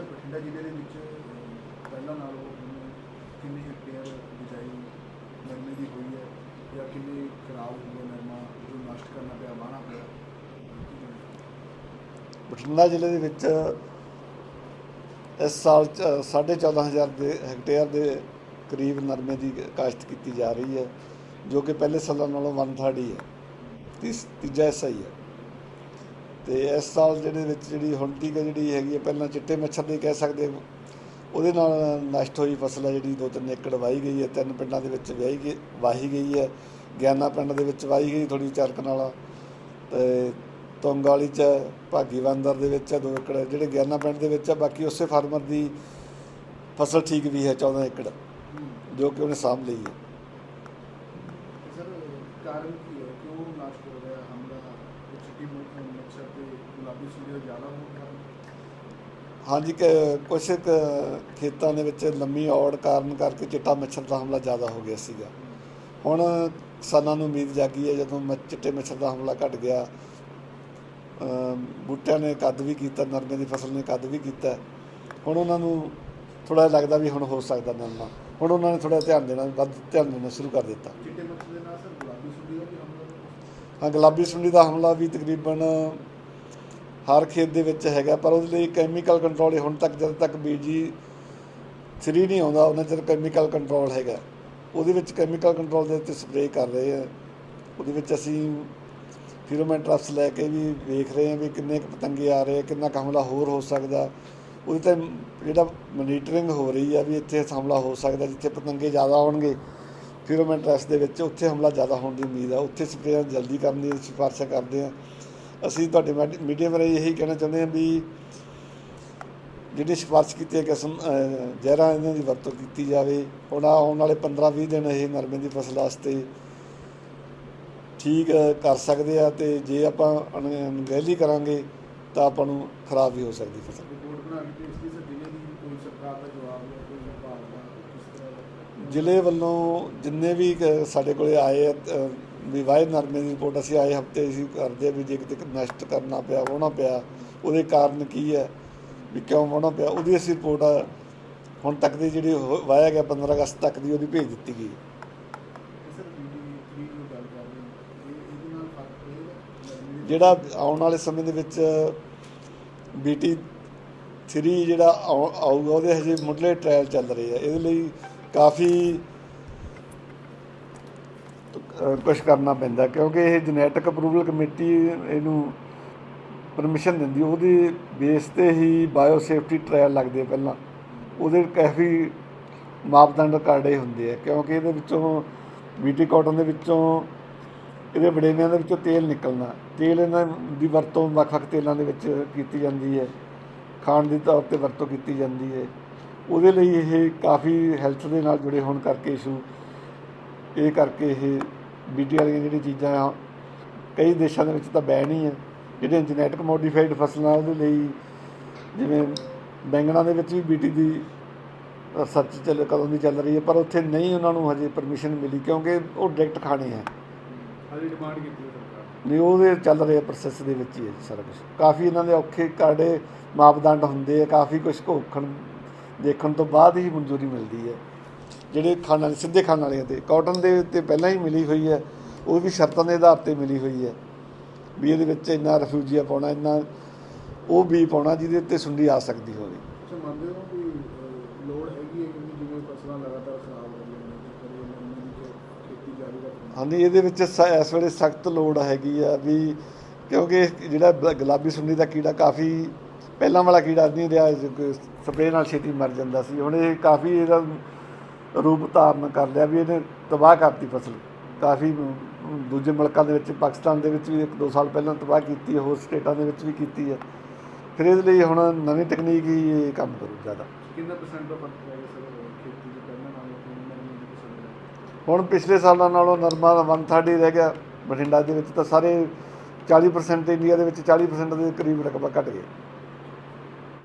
ਬਠਿੰਡਾ ਜ਼ਿਲ੍ਹੇ ਦੇ ਵਿੱਚ ਪਹਿਲਾਂ ਨਾਲੋਂ ਕਿੰਨੀ ਹੈਕਟੇਅਰ ਬਿਜਾਈ ਨਰਮੇ ਦੀ ਹੋਈ ਹੈ ਜਾਂ ਕਿੰਨੀ ਖਰਾਬ ਹੋਈ ਨਰਮਾ ਜੋ ਨਸ਼ਟ ਕਰਨਾ ਪਿਆ, ਵਾਹਣਾ ਪਿਆ? ਬਠਿੰਡਾ ਜ਼ਿਲ੍ਹੇ ਦੇ ਵਿੱਚ ਇਸ ਸਾਲ ਚ 14500 ਦੇ ਹੈਕਟੇਅਰ ਦੇ ਕਰੀਬ ਨਰਮੇ ਦੀ ਕਾਸ਼ਤ ਕੀਤੀ ਜਾ ਰਹੀ ਹੈ, ਜੋ ਕਿ ਪਹਿਲੇ ਸਾਲਾਂ ਨਾਲੋਂ ਵਨ ਥਰਡ ਹੀ ਹੈ। ਤੀਸ, ਤੀਜਾ ਹਿੱਸਾ ਹੀ ਹੈ। ਤੇ ਇਸ ਸਾਲ ਜਿਹੜੇ ਵਿੱਚ ਜਿਹੜੀ ਹੁਣ ਤੀਕ ਜਿਹੜੀ ਹੈਗੀ ਹੈ ਪਹਿਲਾਂ ਚਿੱਟੇ ਮੱਛਰ ਦੀ ਕਹਿ ਸਕਦੇ। ਉਹਦੇ ਨਾਲ ਨਸ਼ਟ ਹੋਈ ਫਸਲ ਹੈ ਜਿਹੜੀ ਦੋ ਤਿੰਨ ਏਕੜ ਵਾਹੀ ਗਈ ਹੈ ਤਿੰਨ ਪਿੰਡਾਂ ਦੇ ਵਿੱਚ ਵਾਹੀ ਗਈ ਵਾਹੀ ਗਈ ਹੈ ਗਿਆਨਾ ਪਿੰਡ ਦੇ ਵਿੱਚ ਵਾਹੀ ਗਈ ਥੋੜੀ ਚਰਕ ਨਾਲ। ਤੇ ਤੁੰਗ ਵਾਲੀ ਚ ਹੈ, ਭਾਗੀ ਬੰਦਰ ਦੇ ਵਿੱਚ ਹੈ ਦੋ ਏਕੜ ਜਿਹੜੇ ਗਿਆਨਾ ਪਿੰਡ ਦੇ ਵਿੱਚ ਆ ਬਾਕੀ ਉਸੇ ਫਾਰਮਰ ਦੀ ਫਸਲ ਠੀਕ ਵੀ ਹੈ 14 ਏਕੜ ਜੋ ਕਿ ਉਹਨੇ ਸਾਂਭ ਲਈ ਹੈ ਸਰ ਕਾਰਨ ਕੀ ਹੈ? ਕਿਉਂ ਨਸ਼ਟ ਹੋ ਰਿਹਾ ਹਮਲਾ? ਚਿੱਟੀ ਮੱਛਰ ਤੇ ਗੁਲਾਬੀ ਸੂਰੀ ਦਾ ਜ਼ਿਆਦਾ ਹੋਣ ਕਾਰਨ? ਹਾਂਜੀ ਕਿ ਕੁਛ ਕੁ ਖੇਤਾਂ ਦੇ ਵਿੱਚ ਲੰਮੀ ਔੜ ਕਾਰਨ ਕਰਕੇ ਚਿੱਟਾ ਮੱਛਰ ਦਾ ਹਮਲਾ ਜ਼ਿਆਦਾ ਹੋ ਗਿਆ ਸੀਗਾ। ਹੁਣ ਕਿਸਾਨਾਂ ਨੂੰ ਉਮੀਦ ਜਾਗੀ ਹੈ ਜਦੋਂ ਚਿੱਟੇ ਮੱਛਰ ਦਾ ਹਮਲਾ ਘਟ ਗਿਆ ਬੂਟਿਆਂ ਨੇ ਕੱਦ ਵੀ ਕੀਤਾ ਨਰਮੇ ਦੀ ਫਸਲ ਨੇ ਕੱਦ ਵੀ ਕੀਤਾ। ਹੁਣ ਉਹਨਾਂ ਨੂੰ ਥੋੜਾ ਲੱਗਦਾ ਵੀ ਹੁਣ ਹੋ ਸਕਦਾ ਨਰਮਾ। ਹੁਣ ਉਹਨਾਂ ਨੇ ਥੋੜਾ ਧਿਆਨ ਦੇਣਾ ਵੱਧ ਧਿਆਨ ਦੇਣਾ ਸ਼ੁਰੂ ਕਰ ਦਿੱਤਾ। ਚਿੱਟੇ ਮੱਛਰ ਦੇ ਨਾਲ ਸਰ ਗੁਲਾਬੀ ਸੂਰੀ ਦਾ ਵੀ ਹਮਲਾ ਹੋਇਆ? ਹਾਂ ਗੁਲਾਬੀ ਸੁੰਡੀ ਦਾ ਹਮਲਾ ਵੀ ਤਕਰੀਬਨ ਹਰ ਖੇਤ ਦੇ ਵਿੱਚ ਹੈਗਾ, ਪਰ ਉਹਦੇ ਲਈ ਕੈਮੀਕਲ ਕੰਟਰੋਲ ਹੁਣ ਤੱਕ ਜਦੋਂ ਤੱਕ ਬੀਜੀ 3 ਨਹੀਂ ਆਉਂਦਾ ਉਹਨਾਂ ਚਿਰ ਕੈਮੀਕਲ ਕੰਟਰੋਲ ਹੈਗਾ। ਉਹਦੇ ਵਿੱਚ ਕੈਮੀਕਲ ਕੰਟਰੋਲ ਦੇ ਉੱਤੇ ਸਪਰੇਅ ਕਰ ਰਹੇ ਆ। ਉਹਦੇ ਵਿੱਚ ਅਸੀਂ ਫਿਰੋਮੈਨ ਟਰੱਪਸ ਲੈ ਕੇ ਵੀ ਵੇਖ ਰਹੇ ਹਾਂ ਵੀ ਕਿੰਨੇ ਕੁ ਪਤੰਗੇ ਆ ਰਹੇ ਆ, ਕਿੰਨਾ ਕੁ ਹਮਲਾ ਹੋਰ ਹੋ ਸਕਦਾ। ਉਹਦੇ ਤੇ ਜਿਹੜਾ ਮੋਨੀਟਰਿੰਗ ਹੋ ਰਹੀ ਆ ਵੀ ਇੱਥੇ ਹਮਲਾ ਹੋ ਸਕਦਾ, ਜਿੱਥੇ ਪਤੰਗੇ ਜ਼ਿਆਦਾ ਆਉਣਗੇ। ਫਿਰੋਮੈਨ ਟਰੱਪਸ ਦੇ ਵਿੱਚ ਉੱਥੇ ਹਮਲਾ ਜ਼ਿਆਦਾ ਹੋਣ ਦੀ ਉਮੀਦ ਆ। ਉੱਥੇ ਸਪਰੇਅ ਜਲਦੀ ਕਰਨ ਦੀ ਸਿਫਾਰਿਸ਼ਾਂ ਕਰਦੇ ਆ। ਅਸੀਂ ਤੁਹਾਡੇ ਮੀਡੀਆ ਬਾਰੇ ਇਹੀ ਕਹਿਣਾ ਚਾਹੁੰਦੇ ਹਾਂ ਵੀ ਜਿਹੜੀ ਸਿਫਾਰਸ਼ ਕੀਤੀ ਹੈ ਕਿਸਮ ਜ਼ਹਿਰਾਂ ਇਹਨਾਂ ਦੀ ਵਰਤੋਂ ਕੀਤੀ ਜਾਵੇ। ਹੁਣ ਆਹ ਆਉਣ ਵਾਲੇ 15-20 ਦਿਨ ਇਹ ਨਰਮੇ ਦੀ ਫਸਲ ਵਾਸਤੇ ਠੀਕ ਕਰ ਸਕਦੇ ਆ ਤੇ ਜੇ ਆਪਾਂ ਅਣ- ਅਣਗਹਿਲੀ ਕਰਾਂਗੇ ਤਾਂ ਆਪਾਂ ਨੂੰ ਖਰਾਬ ਵੀ ਹੋ ਸਕਦੀ ਫਸਲ। ਰਿਪੋਰਟ ਬਣਾ ਕੇ ਭੇਜਦੀ ਦੀ ਸਰਕਾਰ ਦਾ ਜਵਾਬ ਜਾਂ ਕੋਈ ਵਿਭਾਗ ਦਾ ਕਿਸ ਤਰ੍ਹਾਂ ਦਾ ਜ਼ਿਲ੍ਹੇ ਵੱਲੋਂ ਜਿੰਨੇ ਵੀ ਸਾਡੇ ਕੋਲੇ ਆਏ ਆ, ਵੀ ਵਾਏ ਨਰਮੇ ਦੀ ਰਿਪੋਰਟ ਅਸੀਂ ਆਏ ਹਫ਼ਤੇ ਅਸੀਂ ਕਰਦੇ ਵੀ ਜੇ ਕਿਤੇ ਨਸ਼ਟ ਕਰਨਾ ਪਿਆ ਵਾਹੁਣਾ ਪਿਆ ਉਹਦੇ ਕਾਰਨ ਕੀ ਹੈ ਵੀ ਕਿਉਂ ਵਾਹੁਣਾ ਪਿਆ ਉਹਦੀ ਅਸੀਂ ਰਿਪੋਰਟ ਹੁਣ ਤੱਕ ਦੀ ਜਿਹੜੀ ਹੋ- ਵਾਹਿਆ ਗਿਆ 15 ਅਗਸਤ ਤੱਕ ਦੀ ਉਹਦੀ ਭੇਜ ਦਿੱਤੀ ਗਈ। ਜਿਹੜਾ ਆਉਣ ਵਾਲੇ ਸਮੇਂ ਦੇ ਵਿੱਚ ਬੀਟੀ 3 ਜਿਹੜਾ ਆਉ- ਆਊਗਾ ਉਹਦੇ ਹਜੇ ਮੁੱਢਲੇ ਟ੍ਰਾਇਲ ਚੱਲ ਰਹੇ ਆ ਇਹਦੇ ਲਈ ਕਾਫੀ ਕੁਝ ਕਰਨਾ ਪੈਂਦਾ, ਕਿਉਂਕਿ ਇਹ ਜੈਨੇਟਿਕ ਅਪਰੂਵਲ ਕਮੇਟੀ ਇਹਨੂੰ ਪਰਮਿਸ਼ਨ ਦਿੰਦੀ ਉਹਦੇ ਬੇਸ ਤੇ ਹੀ ਬਾਇਓ ਸੇਫਟੀ ਟ੍ਰਾਇਲ ਲੱਗਦੇ ਆ ਪਹਿਲਾਂ। ਉਹਦੇ ਕਾਫੀ ਮਾਪਦੰਡ ਕਾੜੇ ਹੁੰਦੇ ਆ, ਕਿਉਂਕਿ ਇਹਦੇ ਵਿੱਚੋਂ ਬੀਟੀ ਕਾਟਨ ਦੇ ਵਿੱਚੋਂ ਇਹਦੇ ਵੜੇਵਿਆਂ ਦੇ ਵਿੱਚੋਂ ਤੇਲ ਨਿਕਲਣਾ। ਤੇਲ ਇਹਨਾਂ ਦੀ ਵਰਤੋਂ ਵੱਖ-ਵੱਖ ਤੇਲਾਂ ਦੇ ਵਿੱਚ ਕੀਤੀ ਜਾਂਦੀ ਹੈ। ਖਾਣ ਦੀ ਤੌਰ ਤੇ ਵਰਤੋਂ ਕੀਤੀ ਜਾਂਦੀ ਹੈ। ਉਹਦੇ ਲਈ ਇਹ ਕਾਫੀ ਹੈਲਥ ਦੇ ਨਾਲ ਜੁੜੇ ਹੋਣ ਕਰਕੇ ਇਸ਼ੂ ਇਹ ਕਰਕੇ ਇਹ ਬੀਟੀ ਵਾਲੀਆਂ ਜਿਹੜੀਆਂ ਚੀਜ਼ਾਂ ਆ ਕਈ ਦੇਸ਼ਾਂ ਦੇ ਵਿੱਚ ਤਾਂ ਬੈਨ ਹੀ ਹੈ ਜਿਹੜੀਆਂ ਜੈਨੇਟਿਕ ਮੋਡੀਫਾਈਡ ਫਸਲਾਂ ਉਹਦੇ ਲਈ ਜਿਵੇਂ ਬੈਂਗਣਾ ਦੇ ਵਿੱਚ ਵੀ ਬੀਟੀ ਦੀ ਰਿਸਰਚ ਚੱਲ ਕਦੋਂ ਦੀ ਚੱਲ ਰਹੀ ਹੈ ਪਰ ਉੱਥੇ ਨਹੀਂ ਉਹਨਾਂ ਨੂੰ ਹਜੇ ਪਰਮਿਸ਼ਨ ਮਿਲੀ ਕਿਉਂਕਿ ਉਹ ਡਾਇਰੈਕਟ ਖਾਣੇ ਹੈ ਹਾਲੀ ਡਿਮਾਂਡ ਕੀਤੀ ਹੈ ਸਰਕਾਰ ਨਹੀਂ ਉਹਦੇ ਚੱਲ ਰਹੇ ਪ੍ਰੋਸੈਸ ਦੇ ਵਿੱਚ ਹੀ ਹੈ ਸਾਰਾ ਕੁਝ ਕਾਫੀ ਇਹਨਾਂ ਦੇ ਔਖੇ ਕਾੜੇ ਮਾਪਦੰਡ ਹੁੰਦੇ ਆ ਕਾਫੀ ਕੁਝ ਘੋਖਣ ਦੇਖਣ ਤੋਂ ਬਾਅਦ ਹੀ ਮਨਜ਼ੂਰੀ ਮਿਲਦੀ ਹੈ। ਜਿਹੜੇ ਖਾਣ ਵਾਲੇ ਸਿੱਧੇ ਖਾਣ ਵਾਲੇ ਤੇ ਕਾਟਨ ਦੇ ਉੱਤੇ ਪਹਿਲਾਂ ਹੀ ਮਿਲੀ ਹੋਈ ਹੈ। ਉਹ ਵੀ ਸ਼ਰਤਾਂ ਦੇ ਆਧਾਰ ਤੇ ਮਿਲੀ ਹੋਈ ਹੈ। ਵੀ ਇਹਦੇ ਵਿੱਚ ਇੰਨਾ ਰਫਿਊਜੀਆ ਪਾਉਣਾ ਇੰਨਾ ਉਹ ਵੀ ਪਾਉਣਾ ਜਿਹਦੇ ਉੱਤੇ ਸੁੰਡੀ ਆ ਸਕਦੀ ਹੋਵੇ। ਅੱਛਾ ਮੰਨਦੇ ਹੋ ਕਿ ਅਹ, ਲੋੜ ਹੈਗੀ ਹੈ ਕਿਉਂਕਿ ਜਿਵੇਂ ਫਸਲਾਂ ਲਗਾਤਾਰ ਖਰਾਬ ਹੋ ਰਹੀਆਂ ਨੇ ਤੇ ਕਦੇ ਨਰਮੇ ਦੀ ਖੇ- ਖੇਤੀ ਜਾਰੀ ਰੱਖਣਾ ਹਾਂਜੀ ਇਹਦੇ ਵਿੱਚ ਇਸ ਵੇਲੇ ਸਖਤ ਲੋੜ ਹੈਗੀ ਆ ਵੀ ਕਿਉਂਕਿ ਜਿਹੜਾ ਗੁਲਾਬੀ ਸੁੰਡੀ ਦਾ ਕੀੜਾ ਕਾਫੀ ਪਹਿਲਾਂ ਵਾਲਾ ਕੀੜਾ ਨਹੀਂ ਰਿਹਾ ਸਪਰੇਅ ਨਾਲ ਛੇਤੀ ਮਰ ਜਾਂਦਾ ਸੀ। ਹੁਣ ਇਹ ਕਾਫੀ ਇਹਦਾ ਰੂਪ ਧਾਰਨ ਕਰ ਲਿਆ ਵੀ ਇਹਨੇ ਤਬਾਹ ਕਰਤੀ ਫਸਲ। ਕਾਫੀ ਦੂਜੇ ਮੁਲਕਾਂ ਦੇ ਵਿੱਚ ਪਾਕਿਸਤਾਨ ਦੇ ਵਿੱਚ ਵੀ ਇੱਕ ਦੋ ਸਾਲ ਪਹਿਲਾਂ ਤਬਾਹ ਕੀਤੀ ਹੋਰ ਸਟੇਟਾਂ ਦੇ ਵਿੱਚ ਵੀ ਕੀਤੀ ਹੈ। ਫਿਰ ਇਹਦੇ ਲਈ ਹੁਣ ਨਵੀਂ ਤਕਨੀਕ ਹੀ ਇਹ ਕੰਮ ਕਰੂ ਜ਼ਿਆਦਾ। ਕਿੰਨਾ ਪਰਸੈਂਟ ਦਾ ਫ਼ਰਕ ਪੈ ਗਿਆ ਸਰ ਖੇਤੀ ਦੇ ਪਹਿਲਾਂ ਨਾਲੋਂ ਹੁਣ ਪਿਛਲੇ ਸਾਲਾਂ ਨਾਲੋਂ ਨਰਮਾ ਦਾ 130 ਰਹਿ ਗਿਆ ਬਠਿੰਡਾ ਦੇ ਵਿੱਚ ਤਾਂ ਸਾਰੇ 40% ਇੰਡੀਆ ਦੇ ਵਿੱਚ 40% ਦੇ ਕਰੀਬ ਰਕਬਾ ਘਟ ਗਿਆ।